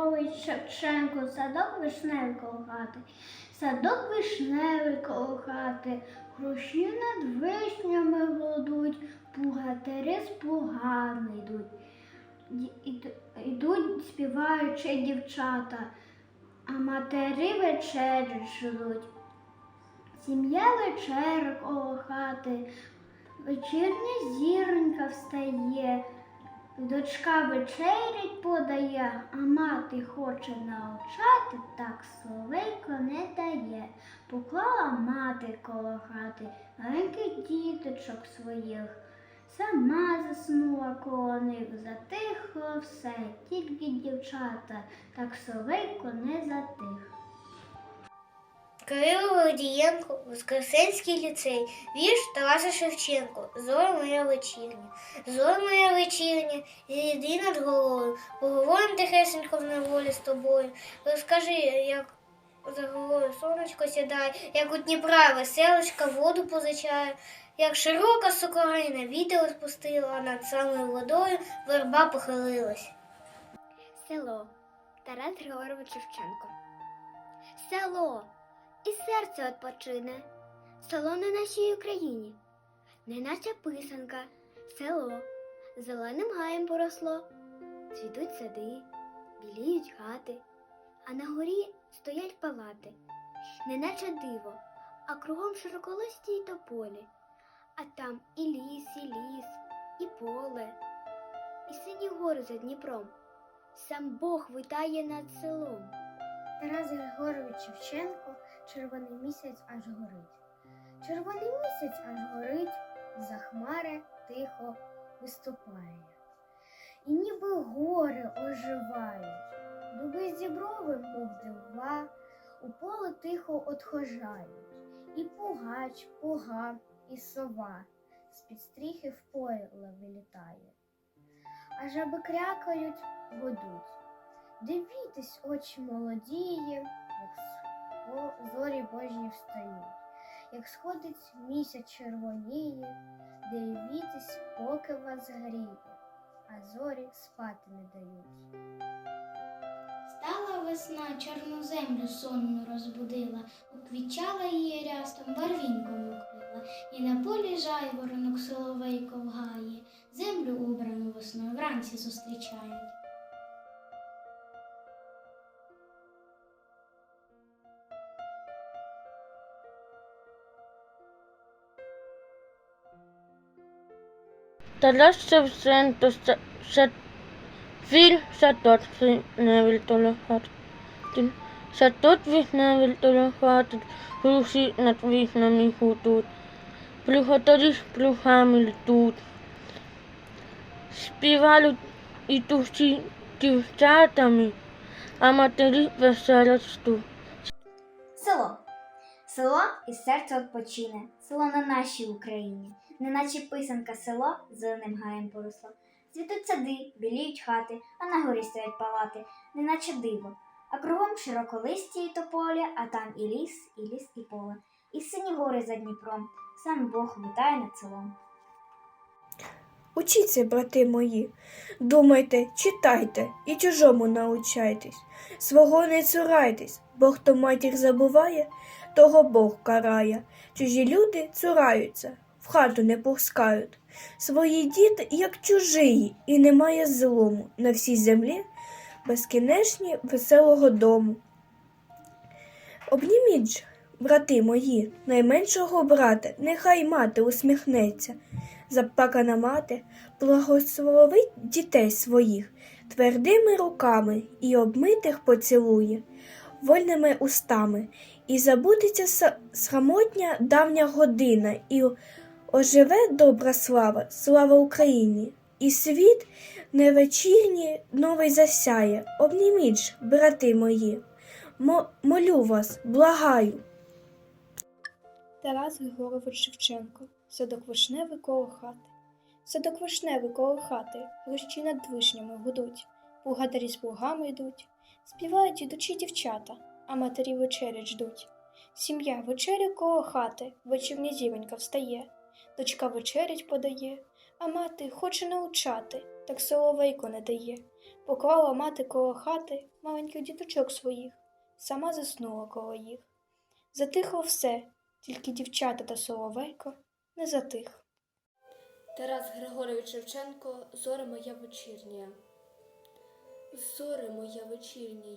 Григорович Шевченко, садок вишневий коло хати, садок вишневий коло хати, хрущі над вишнями гладуть, плугатері з плугами йдуть. Ідуть співаючи дівчата, а матері вечерю ждуть. Сім'я вечеря коло хати, вечірня зіронька встає, дочка вечерять подає, а мати хоче навчати, так соловейко не дає. Поклала мати коло хати маленьких діточок своїх. Сама заснула коло них, затихло все, тільки дівчата, так соловейко не затих. Кирило Гордієнко, Воскресенський ліцей, вірш Тараса Шевченко, Зоря моя вечірня. Зоря моя вечірня, зійди над головою, поговорим тихесенько в неволі з тобою. Розкажи, як за горою сонечко сідає, як у Дніпра веселочка воду позичає, як широка сокорина вітер розпустила, а над самою водою верба похилилась. Село Тарас Григорович Шевченко. Село і серце відпочине. Село на нашій Україні, неначе писанка, село зеленим гаєм поросло, цвітуть сади, біліють хати, а на горі стоять палати, неначе диво, а кругом широколисті й тополі, а там і ліс, і ліс, і поле, і сині гори за Дніпром. Сам Бог витає над селом. Тарас Григорович Шевченко червоний місяць аж горить. Червоний місяць аж горить, за хмари тихо виступає. І ніби гори оживають, дуби зіброви, мов дива, у поле тихо отхожають, і пугач, пуга, і сова з-під стріхи в поле вилітає. А жаби крякають, годуть. Дивітесь, очі молодії, зорі божі встають, як сходить місяць червоніє, дивітесь, поки вас гріє, а зорі спати не дають. Стала весна, чорну землю сонну розбудила, уквічала її рястом, барвінком укрила, і на полі жайворонок соловейко вгає, землю убрану весною вранці зустрічають. Тарас Шевченко, фільм «Шатот вишневий коло хати». Шатот вишневий коло хати, груші над вишнями гудуть, плуготарі з плугами летуть. Співали ідучі дівчатами, а матері весело ждуть. Село. І серце відпочине. Село на нашій Україні. Неначе писанка село зеленим гаєм поросло. Цвітуть сади, біліють хати, а на горі стоять палати, неначе диво. А кругом широколисті і тополі, а там і ліс, і ліс, і поле, і сині гори за Дніпром. Сам Бог витає над селом. Учіться, брати мої, думайте, читайте і чужому научайтесь. Свого не цурайтесь, бо хто матір забуває, того Бог карає. Чужі люди цураються, в хату не пускають. Свої діти, як чужиї, і немає злому на всій землі безкінечні веселого дому. Обніміть брати мої, найменшого брата, нехай мати усміхнеться. Заплакана мати благословить дітей своїх твердими руками і обмитих поцілує, вольними устами, і забудеться са- срамотня давня година, і оживе добра слава, слава Україні, і світ невечірній новий засяє. Обніміть ж, брати мої, мо- молю вас, благаю. Тарас Григорович Шевченко, садок вишневий коло хати. Садок вишневий коло хати, лищі над вишнями гудуть, пугатарі з плугами йдуть, співають ідучі дівчата, а матері вечерять ждуть. Сім'я вечеря коло хати, вечірня зіронька встає, дочка вечерять подає, а мати хоче научати, так соловейко не дає. Поклала мати коло хати маленьких діточок своїх, сама заснула коло їх. Затихло все, тільки дівчата та соловейко не затих. Тарас Григорович Шевченко Зоре моя вечірня. Зоре моя вечірня,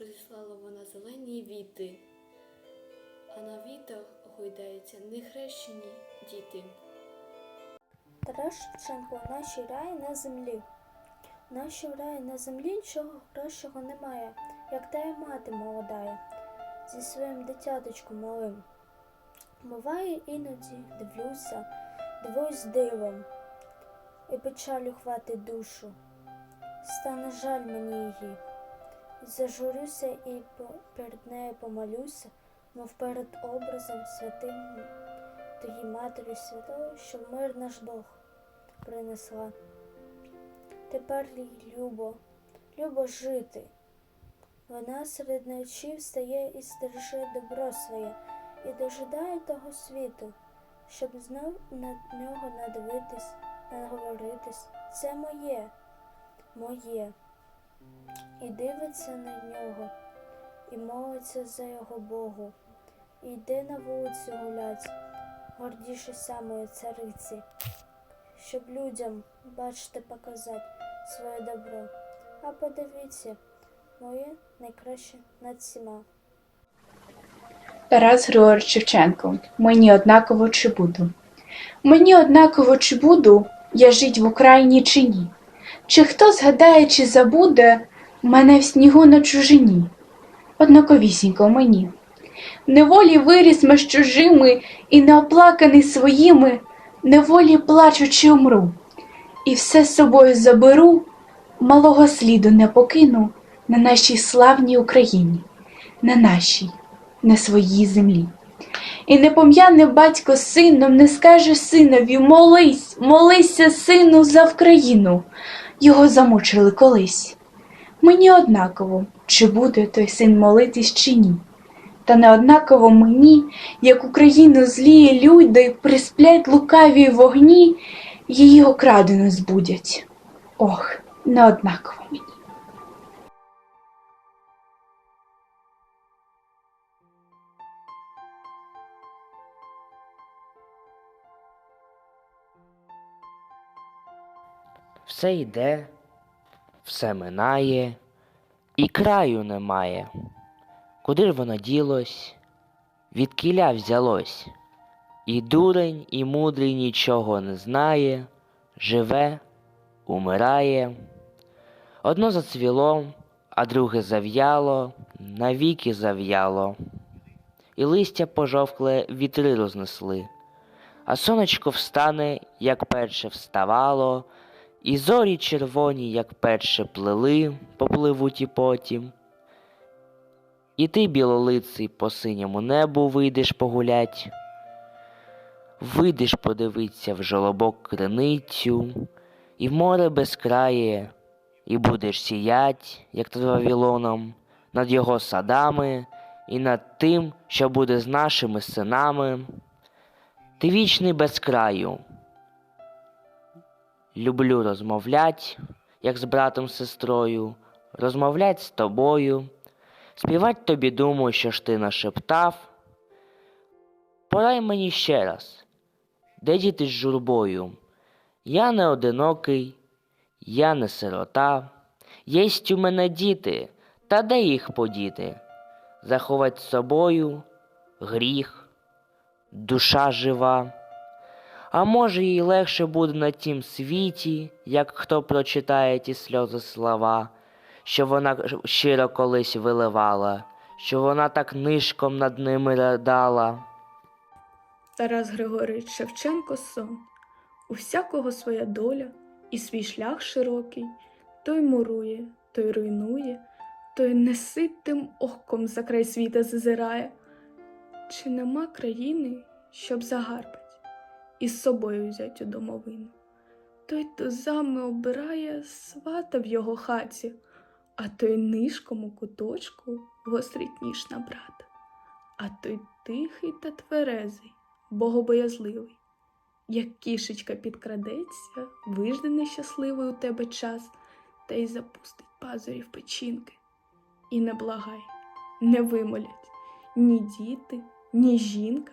розіслала вона зелені віти, а на вітах гойдаються нехрещені діти. Тарас Шевченко, наші рай на землі. Наші рай на землі нічого кращого немає, як та й мати молодая, зі своїм дитяточком малим. Буває іноді, дивлюся, дивуюсь дивом, і печалю хватить душу. Стане жаль мені її. Зажурюся і перед нею помолюся, мов перед образом святим тої матері святої, що мир наш Бог принесла. Тепер любо, любо жити. Вона серед ночі встає і стереже добро своє, і дожидає того світу, щоб знов на нього надивитись, наговоритись. Це моє, моє. І дивиться на нього, і молиться за його Богу, і йде на вулицю гулять, гордіше самої цариці щоб людям, бачите, показати своє добро. А подивіться, моє найкраще над всіма. Тарас Григорович Шевченко. Мені однаково чи буду. Мені однаково чи буду я жить в Україні чи ні. Чи хто згадає, чи забуде мене в снігу на чужині? Однаковісінько мені. Неволі виріс ми з чужими і неоплаканий своїми, неволі плачучи умру. І все з собою заберу, малого сліду не покину на нашій славній Україні, на нашій на своїй землі. І не пом'яне батько сином, не скаже синові молись, молися, сину, за Вкраїну. Його замучили колись. Мені однаково, чи буде той син молитись, чи ні. Та не однаково мені, як Україну злії люди присплять лукаві вогні, її окрадено збудять. Ох, не однаково мені. Все йде, все минає, і краю немає. Куди ж воно ділось, від кіля взялось? І дурень, і мудрий нічого не знає, живе, умирає. Одно зацвіло, а друге зав'яло, навіки зав'яло. І листя пожовкле вітри рознесли, а сонечко встане, як перше вставало, і зорі червоні, як перше плели, попливуть і потім. І ти, білолиций, по синьому небу вийдеш погулять, вийдеш подивиться в жолобок криницю, і в море безкрає, і будеш сіять, як над Вавилоном, над його садами, і над тим, що буде з нашими синами. Ти вічний без краю. Люблю розмовлять, як з братом сестрою, розмовлять з тобою, співать тобі думаю, що ж ти нашептав. Порай мені ще раз, де діти з журбою? Я не одинокий, я не сирота, єсть у мене діти, та де їх подіти? Заховать з собою гріх, душа жива. А може, їй легше буде на тім світі, як хто прочитає ті сльози слова, що вона щиро колись виливала, що вона так нишком над ними ридала. Тарас Григорович Шевченко сон. У всякого своя доля і свій шлях широкий, той мурує, той руйнує, той неситим оком за край світа зазирає. Чи нема країни, щоб загарбать і з собою взять у домовину? Той тузами обирає свата в його хаті, а той нишком у куточку гострить ніж на брата. А той тихий та тверезий, богобоязливий. Як кішечка підкрадеться, вижде нещасливий у тебе час, та й запустить пазурі в печінки. І не благай, не вимолять ні діти, ні жінка,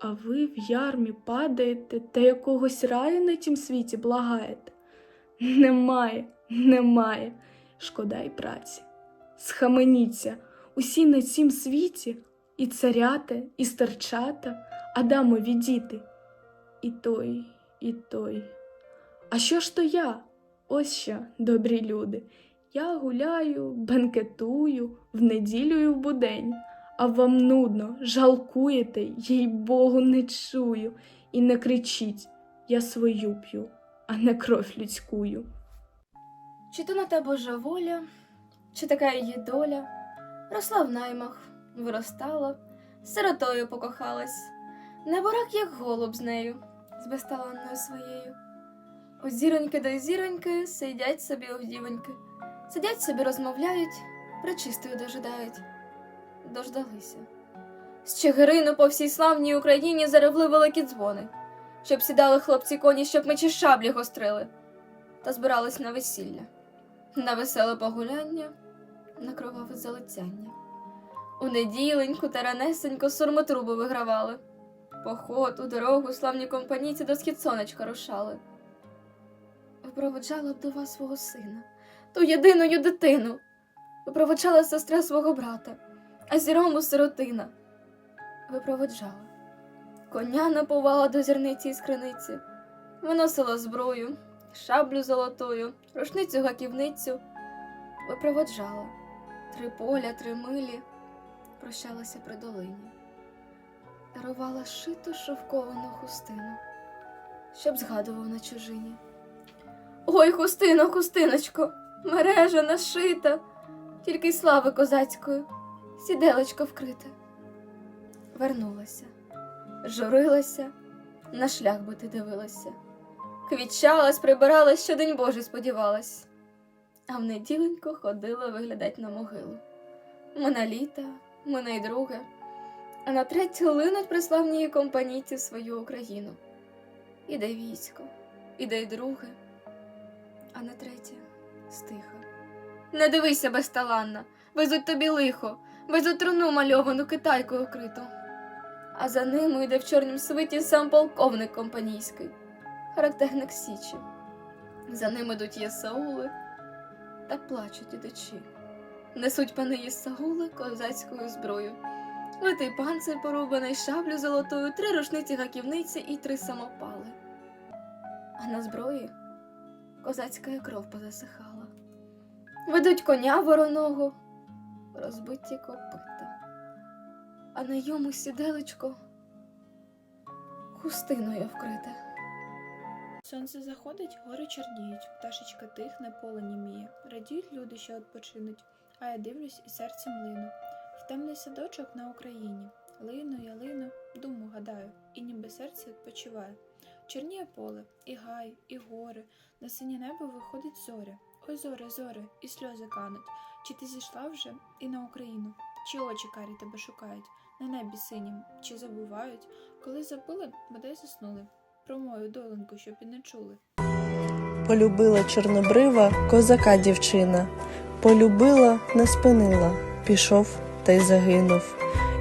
А ви в ярмі падаєте та якогось раю на тім світі благаєте. Немає, немає, шкода й праці. Схаменіться, усі на цім світі, і царята, і старчата, Адамові діти. І той, і той. А що ж то я? Ось що, добрі люди. Я гуляю, бенкетую, в неділю і в будень, а вам нудно, жалкуєте, їй Богу, не чую, і не кричіть, я свою п'ю, а не кров людськую. Чи то на те Божа воля, чи така її доля, росла в наймах, виростала, сиротою покохалась, неборак, як голуб з нею, з безталанною своєю. Ось зіроньки й зіроньки сидять собі овдівоньки, сидять собі розмовляють, пречистою дожидають. Дождалися. З Чигирину по всій славній Україні заревли великі дзвони, щоб сідали хлопці коні, щоб мечі шаблі гострили, та збирались на весілля на веселе погуляння, на кроваве залицяння. У неділеньку та ранесенько сурмотруби вигравали. Поход у дорогу славні компанійці до схід сонечка рушали. До вас свого сина, ту єдиною дитину. Випроводжала сестра свого брата, а зірому сиротина. Випроводжала. Коня напувала до зірниці і скриниці, виносила зброю, шаблю золотою, рушницю гаківницю випроводжала. Три поля, три милі, прощалася при долині. Дарувала шиту шовковану хустину, щоб згадував на чужині. Ой, хустино, хустиночко, мережа нашита, тільки й слави козацької, сіделечко вкрите. Вернулася, журилася, на шлях би ти дивилася. Квітчалась, прибиралась, що день Божий сподівалась, а в неділенько ходила виглядать на могилу. Мене літа, мене й друге, а на третю линуть при славній компанійці свою Україну. Іде військо, іде й друге, а на третє стиха. Не дивися безталанна, везуть тобі лихо, везуть труну мальовану китайкою окриту. А за ними йде в чорнім свиті сам полковник компанійський характерник Січі. За ним ідуть єсаули та плачуть ідучі. Несуть пани єсаули козацькою зброю. Литий панцир порубаний, шаблю золотою, три рушниці гаківниці і три самопали. А на зброї козацька кров позасихала. Ведуть коня вороного, розбиті копита, а на йому сіделечко хустиною вкрите. Сонце заходить, гори чорніють, пташечка тихне, поле німіє. Радіють люди, що відпочинуть, а я дивлюсь і серцем лину. В темний садочок на Україні. Лину, я лину, думу гадаю, і ніби серце відпочиває. Чорніє поле, і гай, і гори, на синє небо виходить зоря. Ой, зоре, зоре, і сльози кануть. Чи ти зійшла вже і на Україну? Чи очі карі тебе шукають на небі синім, чи забувають, коли забули, бодай заснули. Про мою доленьку, щоб і не чули. Полюбила чорнобрива козака дівчина, полюбила, не спинила, пішов та й загинув.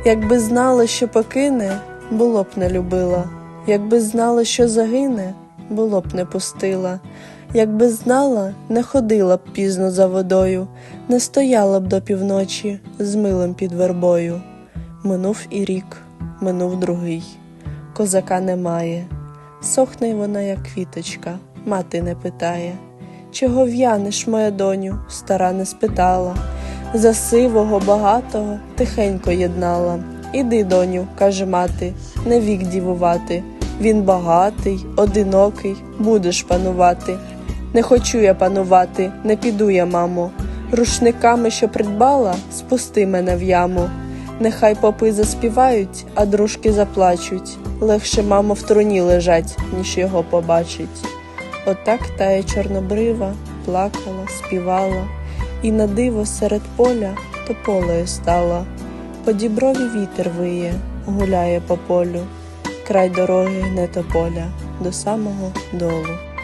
Якби знала, що покине, було б не любила. Якби знала, що загине, було б не пустила. Якби знала, не ходила б пізно за водою, не стояла б до півночі з милом під вербою. Минув і рік, минув другий. Козака немає. Сохне вона, як квіточка, мати не питає. Чого в'янеш, моя доню, стара не спитала. За сивого, багатого тихенько єднала. Іди, доню, каже мати, не вік дівувати. Він багатий, одинокий, будеш панувати. Не хочу я панувати, не піду я, мамо. Рушниками, що придбала, спусти мене в яму. Нехай попи заспівають, а дружки заплачуть. Легше, мамо, в труні лежать, ніж його побачить. Отак тая чорнобрива плакала, співала, і на диво серед поля тополею стала. По діброві вітер виє, гуляє по полю, край дороги гне тополя до самого долу.